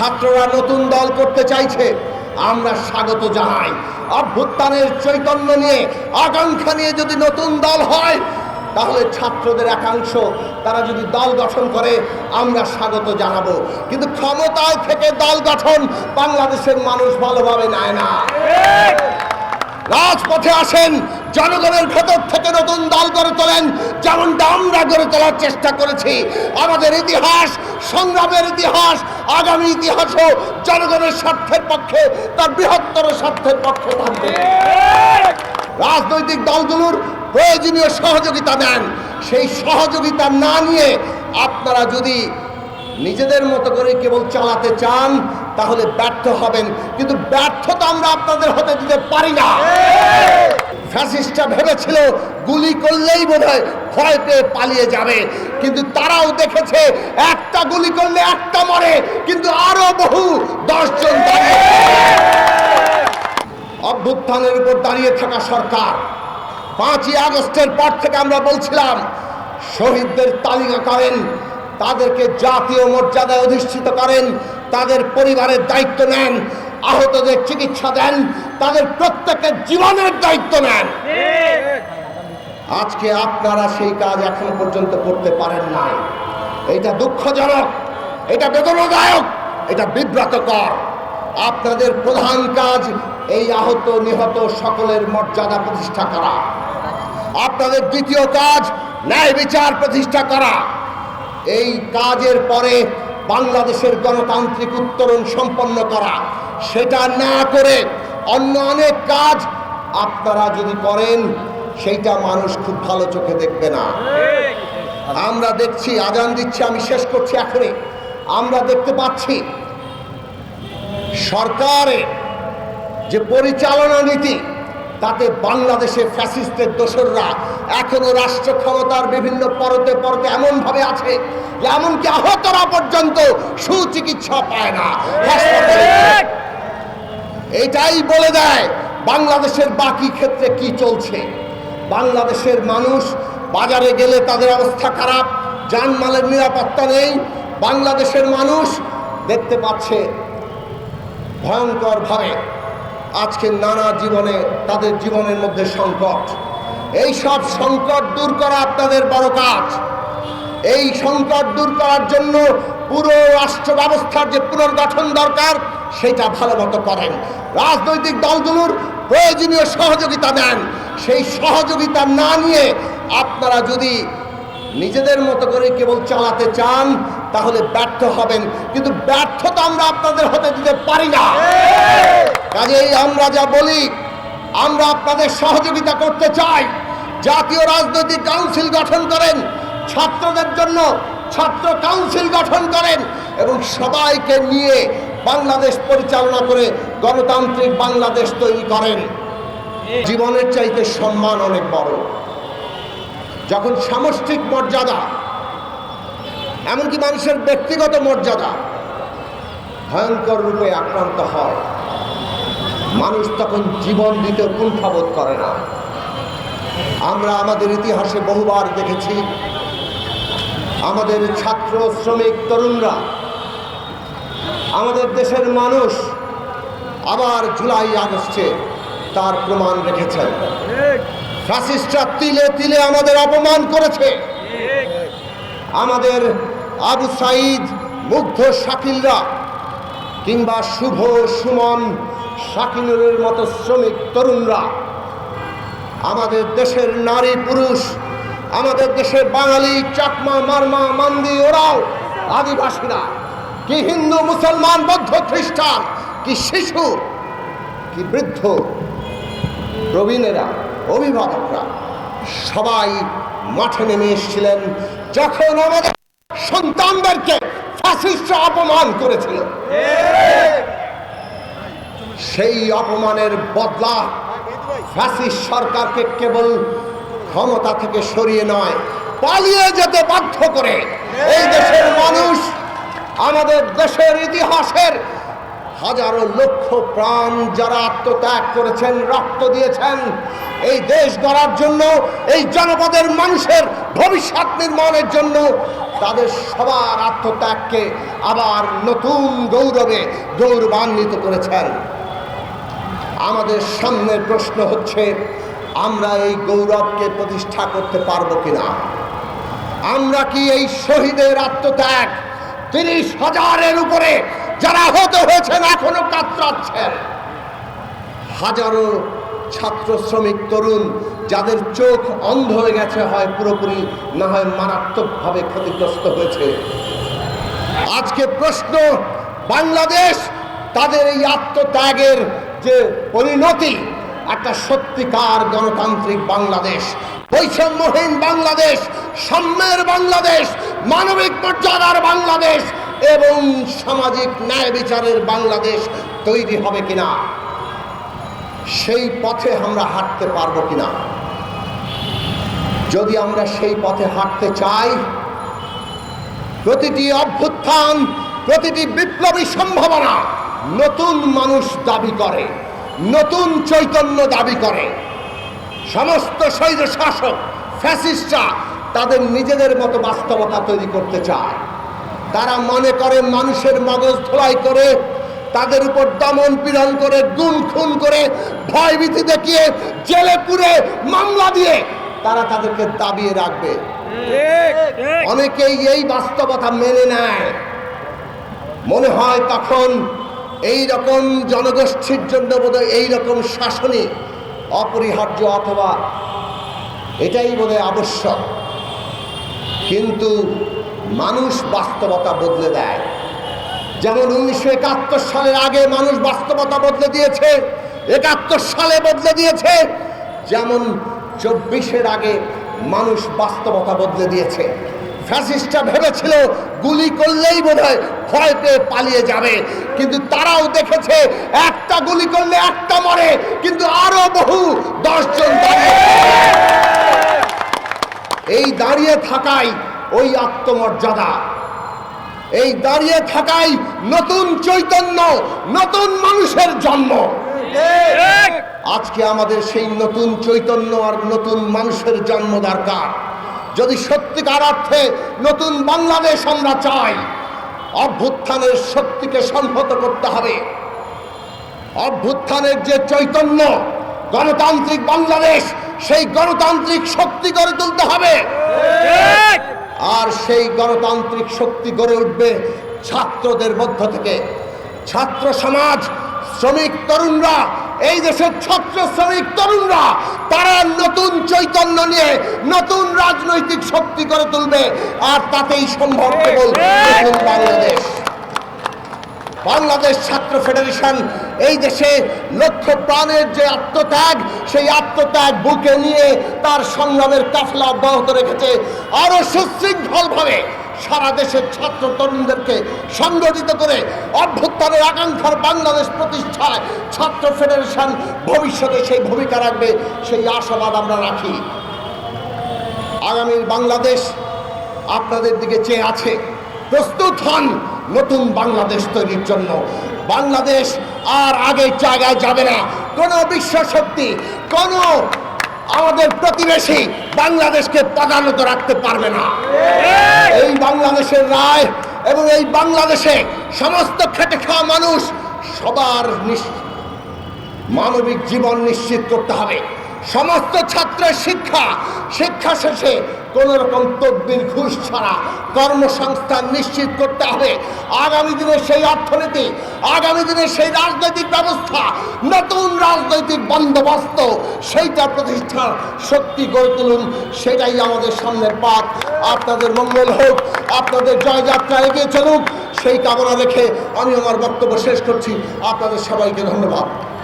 ছাত্ররা নতুন দল করতে চাইছে। আমরা স্বাগত জানাই। অভ্যুত্থানের চৈতন্য নিয়ে আকাঙ্ক্ষা নিয়ে যদি নতুন দল হয়, তাহলে ছাত্রদের একাংশ, তারা যদি দল গঠন করে, আমরা স্বাগত জানাব। কিন্তু ক্ষমতায় থেকে দল গঠন বাংলাদেশের মানুষ ভালোভাবে নেয় না। রাজপথে আসেন, জনগণের ভেতর থেকে নতুন দল গড়ে তোলেন, যেমনটা আমরা গড়ে তোলার চেষ্টা করেছি। আমাদের ইতিহাস, সংগ্রামের ইতিহাস, আগামী ইতিহাসও জনগণের স্বার্থের পক্ষে, তার বৃহত্তর স্বার্থের পক্ষে থাকবে। রাজনৈতিক দলগুলোর প্রয়োজনীয় সহযোগিতা দেন সেই সহযোগিতা না নিয়ে আপনারা যদি নিজেদের মতো করে কেবল চালাতে চান তাহলে ব্যর্থ হবেন, কিন্তু ব্যর্থতা আমরা আপনাদের হতে দিতে পারি না। ফ্যাসিস্টরা ভেবেছিল, গুলি করলেই বোধ হয় ভয় পেয়ে পালিয়ে যাবে। কিন্তু তারাও দেখেছে, একটা গুলি করলে একটা মরে, কিন্তু আরও বহু দশজন দাঁড়িয়ে অভ্যুত্থানের উপর দাঁড়িয়ে থাকা সরকার, পাঁচই আগস্টের পর থেকে আমরা বলছিলাম, শহীদদের তালিকা করেন তাদেরকে জাতীয় মর্যাদায় অধিষ্ঠিত করেন, তাদের পরিবারের দায়িত্ব নেন, আহতদের চিকিৎসা দেন, তাদের প্রত্যেকের জীবনের দায়িত্ব নেন। আজকে আপনারা সেই কাজ এখনও পর্যন্ত করতে পারেন নাই। এটা দুঃখজনক, এটা বেদনাদায়ক, এটা বিব্রতকর। আপনাদের প্রধান কাজ এই আহত, নিহত সকলের মর্যাদা প্রতিষ্ঠা করা। আপনাদের দ্বিতীয় কাজ ন্যায় বিচার প্রতিষ্ঠা করা। এই কাজের পরে বাংলাদেশের গণতান্ত্রিক উত্তরণ সম্পন্ন করা। সেটা না করে অন্য অনেক কাজ আপনারা যদি করেন, সেইটা মানুষ খুব ভালো চোখে দেখবে না। আমরা দেখছি আজান দিচ্ছি, আমি শেষ করছি এখনই। আমরা দেখতে পাচ্ছি সরকারের যে পরিচালনা নীতি, তাতে বাংলাদেশে ফ্যাসিস্টের দোসররা এখনও রাষ্ট্র ক্ষমতার বিভিন্ন পরতে পরতে এমনভাবে আছে যে এমনকি আহতরা পর্যন্ত সুচিকিৎসা পায় না। এটাই বলে দেয় বাংলাদেশের বাকি ক্ষেত্রে কি চলছে? বাংলাদেশের মানুষ বাজারে গেলে তাদের অবস্থা খারাপ যানমালের নিরাপত্তা নেই। বাংলাদেশের মানুষ দেখতে পাচ্ছে ভয়ঙ্করভাবে আজকে নানা জীবনে তাদের জীবনের মধ্যে সংকট। এই সব সংকট দূর করা আপনাদের বড় কাজ। এই সংকট দূর করার জন্য পুরো রাষ্ট্র ব্যবস্থার যে পুনর্গঠন দরকার সেটা ভালো মতো করেন। রাজনৈতিক দলগুলোর প্রয়োজনীয় সহযোগিতা দেন। সেই সহযোগিতা না নিয়ে আপনারা যদি নিজেদের মতো করে কেবল চালাতে চান তাহলে ব্যর্থ হবেন। কিন্তু ব্যর্থতা আমরা আপনাদের হতে দিতে পারি না। কাজেই আমরা যা বলি আমরা আপনাদের সহযোগিতা করতে চাই। জাতীয় রাজনৈতিক কাউন্সিল গঠন করেন, ছাত্রদের জন্য ছাত্র কাউন্সিল গঠন করেন এবং সবাইকে নিয়ে বাংলাদেশ পরিচালনা করে গণতান্ত্রিক বাংলাদেশ তৈরি করেন। জীবনের চাইতে সম্মান অনেক বড়। যখন সামষ্টিক মর্যাদা, এমনকি মানুষের ব্যক্তিগত মর্যাদা ভয়ঙ্কর রূপে আক্রান্ত হয়। মানুষ তখন জীবন দিতে কুণ্ঠাবোধ করে না। আমরা আমাদের ইতিহাসে বহুবার দেখেছি, আমাদের ছাত্র শ্রমিক তরুণরা, আমাদের দেশের মানুষ আবার জুলাই আগস্টে তার প্রমাণ রেখেছেন। ফ্যাসিস্টরা তিলে তিলে আমাদের অপমান করেছে। আমাদের আবু সাইদ মুগ্ধ শাকিলরা কিংবা শুভ সুমন শাকিনুরের মতো শ্রমিক তরুণরা, আমাদের দেশের নারী পুরুষ, আমাদের দেশের বাঙালি চাকমা, মারমা, মান্দি, ওরাও আদিবাসীরা, কি হিন্দু, মুসলমান, বৌদ্ধ, খ্রিস্টান, কি শিশু, কি বৃদ্ধ, প্রবীণেরা, অভিভাবকরা, সবাই মাঠে নেমে এসেছিলেন যখন আমাদের সন্তানদেরকে ফ্যাসিস্টরা অপমান করেছিল। সেই অপমানের বদলা ফ্যাসিস্ট সরকারকে কেবল ক্ষমতা থেকে সরিয়ে নয়, পালিয়ে যেতে বাধ্য করে। এই দেশের মানুষ আমাদের দেশের ইতিহাসের হাজারো লক্ষ প্রাণ যারা আত্মত্যাগ করেছেন, রক্ত দিয়েছেন, এই দেশ গড়ার জন্য, এই জনপদের মানুষের ভবিষ্যৎ নির্মাণের জন্য তাদের সবার আত্মত্যাগকে আবার নতুন গৌরবে গৌরবান্বিত করেছেন। আমাদের সামনের প্রশ্ন হচ্ছে, আমরা এই গৌরবকে প্রতিষ্ঠা করতে পারব কিনা? আমরা কি এই শহীদের আত্মত্যাগ তিরিশ হাজারের উপরে যারা হতে হয়েছেন এখনও কাতরাচ্ছেন? হাজারো ছাত্র শ্রমিক, তরুণ, যাদের চোখ অন্ধ হয়ে গেছে, হয় পুরোপুরি না হয় মারাত্মকভাবে ক্ষতিগ্রস্ত হয়েছে। আজকে প্রশ্ন, বাংলাদেশ তাদের এই আত্মত্যাগের যে পরিণতি একটা সত্যিকার গণতান্ত্রিক বাংলাদেশ, বৈষম্যহীন বাংলাদেশ, সাম্যের বাংলাদেশ, মানবিক মর্যাদার বাংলাদেশ এবং সামাজিক ন্যায় বিচারের বাংলাদেশ তৈরি হবে কিনা, সেই পথে আমরা হাঁটতে পারব কিনা। যদি আমরা সেই পথে হাঁটতে চাই, প্রতিটি অভ্যুত্থান, প্রতিটি বিপ্লবী সম্ভাবনা নতুন মানুষ দাবি করে নতুন চৈতন্য দাবি করে। সমস্ত শৈল শাসক ফ্যাসিস্টরা তাদের নিজেদের মতো বাস্তবতা তৈরি করতে চায়। তারা মনে করে মানুষের মগজ ধোলাই করে তাদের উপর দমন পীড়ন করে গুম খুন করে ভয়ভীতি দেখিয়ে জেলে পুরে মামলা দিয়ে তারা তাদেরকে দাবিয়ে রাখবে। অনেকেই এই বাস্তবতা মেনে নেয়। মনে হয় তখন এই রকম জনগোষ্ঠীর জন্য বোধহয় এই রকম শাসনই অপরিহার্য অথবা এটাই বোধহয় আবশ্যক। কিন্তু মানুষ বাস্তবতা বদলে দেয়। যেমন উনিশশো একাত্তর সালের আগে মানুষ বাস্তবতা বদলে দিয়েছে, একাত্তর সালে বদলে দিয়েছে, যেমন চব্বিশের আগে মানুষ বাস্তবতা বদলে দিয়েছে। ফ্যাসিস্টরা ভেবেছিল গুলি করলেই বোধ ভয় পেয়ে পালিয়ে যাবে। কিন্তু তারাও দেখেছে, একটা গুলি করলে একটা মরে, কিন্তু আরও বহু দশজন এই দাঁড়িয়ে থাকাই ওই আত্মমর্যাদা। এই দাঁড়িয়ে থাকাই নতুন চৈতন্য, নতুন মানুষের জন্ম। আজকে আমাদের সেই নতুন চৈতন্য আর নতুন মানুষের জন্ম দরকার। যদি সত্যিকার অর্থে নতুন বাংলাদেশ আমরা চাই অভ্যুত্থানের শক্তিকে সংহত করতে হবে। অভ্যুত্থানের যে চৈতন্য গণতান্ত্রিক বাংলাদেশ, সেই গণতান্ত্রিক শক্তি গড়ে তুলতে হবে। আর সেই গণতান্ত্রিক শক্তি গড়ে উঠবে ছাত্রদের মধ্য থেকে। ছাত্র সমাজ, শ্রমিক, তরুণরা, এই দেশের ছাত্র, শ্রমিক, তরুণরা, তারা নতুন চৈতন্য নিয়ে নতুন রাজনৈতিক শক্তি করে তুলবে আর তাতেই সম্ভব কেবল বাংলাদেশ। বাংলাদেশ ছাত্র ফেডারেশন এই দেশে লক্ষ প্রাণের যে আত্মত্যাগ সেই আত্মত্যাগ বুকে নিয়ে তার সংগ্রামের কাফলা অব্যাহত রেখেছে আরও সুশৃঙ্খলভাবে। সারা দেশের ছাত্র তরুণদেরকে সংগঠিত করে অভ্যুত্থানের আকাঙ্ক্ষার বাংলাদেশ প্রতিষ্ঠায় ছাত্র ফেডারেশন ভবিষ্যতে সেই ভূমিকা রাখবে, সেই আশাবাদ আমরা রাখি। আগামীর বাংলাদেশ আপনাদের দিকে চেয়ে আছে। প্রস্তুত হন নতুন বাংলাদেশ তৈরির জন্য। বাংলাদেশ আর আগের জায়গায় যাবে না। কোনো বিশ্ব শক্তি কোনো আমাদের প্রতিবেশী বাংলাদেশকে পদানত রাখতে পারবে না। এই বাংলাদেশের রায় এবং এই বাংলাদেশে সমস্ত খেটে খাওয়া মানুষ সবার মানবিক জীবন নিশ্চিত করতে হবে। সমস্ত ছাত্রের শিক্ষা শিক্ষা শেষে কোন রকম তদবির ঘুষ ছাড়া কর্মসংস্থান নিশ্চিত করতে হবে। আগামী দিনে সেই অর্থনীতি, আগামী দিনে সেই রাজনৈতিক ব্যবস্থা, নতুন রাজনৈতিক বন্দোবস্ত, সেইটা প্রতিষ্ঠার শক্তি গড়ে তুলুন, সেটাই আমাদের সামনের পাঠ আপনাদের মঙ্গল হোক, আপনাদের জয়যাত্রা এগিয়ে চলুক, সেই কামনা রেখে আমি আমার বক্তব্য শেষ করছি। আপনাদের সবাইকে ধন্যবাদ।